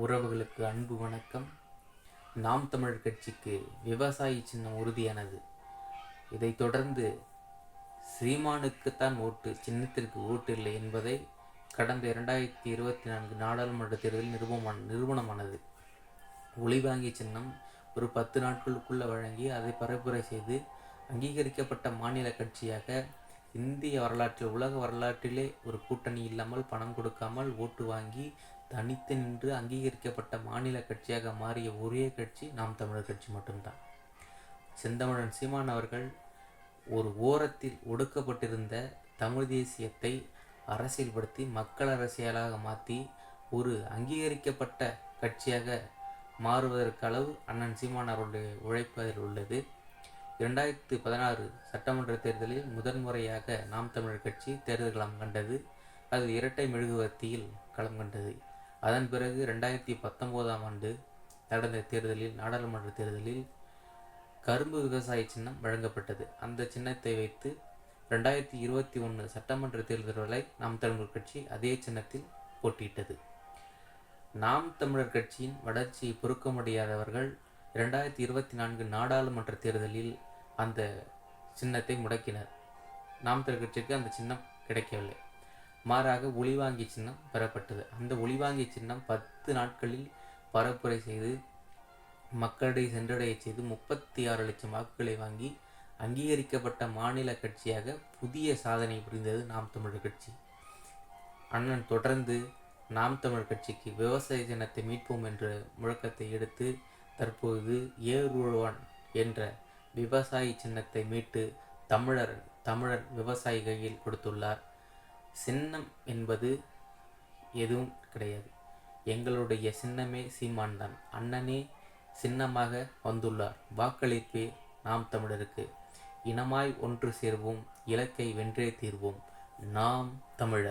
உறவுகளுக்கு அன்பு வணக்கம். நாம் தமிழர் கட்சிக்கு விவசாயி சின்னம் உறுதியானது. இதைத் தொடர்ந்து ஸ்ரீமானுக்குத்தான் ஓட்டு சின்னத்திற்கு ஓட்டு இல்லை என்பதை கடந்த இரண்டாயிரத்தி இருபத்தி நான்கு நாடாளுமன்ற தேர்தலில் நிரூபமான நிறுவனமானது. ஒளிவாங்கி சின்னம் ஒரு பத்து நாட்களுக்குள்ள வழங்கி அதை பரப்புரை செய்து அங்கீகரிக்கப்பட்ட மாநில கட்சியாக இந்திய வரலாற்றில் உலக வரலாற்றிலே ஒரு கூட்டணி இல்லாமல் பணம் கொடுக்காமல் ஓட்டு வாங்கி தனித்து நின்று அங்கீகரிக்கப்பட்ட மாநில கட்சியாக மாறிய ஒரே கட்சி நாம் தமிழர் கட்சி மட்டும்தான். செந்தமிழன் சீமான் அவர்கள் ஒரு ஓரத்தில் ஒடுக்கப்பட்டிருந்த தமிழ் தேசியத்தை அரசியல்படுத்தி மக்கள் அரசியலாக மாற்றி ஒரு அங்கீகரிக்கப்பட்ட கட்சியாக மாறுவதற்கு அளவு அண்ணன் சீமான் அவருடைய உள்ளது. இரண்டாயிரத்து பதினாறு சட்டமன்ற தேர்தலில் முதன்முறையாக நாம் தமிழர் கட்சி தேர்தல் களம் கண்டது. அது இரட்டை மெழுகுவர்த்தியில் களம் கண்டது. அதன் பிறகு ரெண்டாயிரத்தி பத்தொம்போதாம் ஆண்டு நடந்த தேர்தலில் நாடாளுமன்ற தேர்தலில் கரும்பு விவசாய சின்னம் வழங்கப்பட்டது. அந்த சின்னத்தை வைத்து ரெண்டாயிரத்தி இருபத்தி ஒன்று சட்டமன்ற தேர்தல் வரை நாம் தமிழர் கட்சி அதே சின்னத்தில் போட்டியிட்டது. நாம் தமிழர் கட்சியின் வளர்ச்சியை பொறுக்க முடியாதவர்கள் இரண்டாயிரத்தி இருபத்தி நான்கு நாடாளுமன்ற தேர்தலில் அந்த சின்னத்தை முடக்கினர். நாம் கட்சிக்கு அந்த சின்னம் கிடைக்கவில்லை. மாறாக ஒளிவாங்கி சின்னம் பெறப்பட்டது. அந்த ஒளிவாங்கி சின்னம் பத்து நாட்களில் பரப்புரை செய்து மக்களிடையே சென்றடைய செய்து முப்பத்தி ஆறு லட்சம் வாக்குகளை வாங்கி அங்கீகரிக்கப்பட்ட மாநில கட்சியாக புதிய சாதனை புரிந்தது நாம் தமிழர் கட்சி. அண்ணன் தொடர்ந்து நாம் தமிழர் கட்சிக்கு விவசாய சின்னத்தை மீட்போம் என்ற முழக்கத்தை எடுத்து தற்போது ஏறுவான் என்ற விவசாயி சின்னத்தை மீட்டு தமிழர் தமிழர் விவசாயி கையில் கொடுத்துள்ளார். சின்னம் என்பது எதுவும் கிடையாது. எங்களுடைய சின்னமே சீமான் தான் அண்ணனே சின்னமாக வந்துள்ளார். வாக்களிப்பே நாம் தமிழருக்கு இனமாய் ஒன்று சேர்வோம் இலக்கை வென்றே தீர்வோம். நாம் தமிழர்.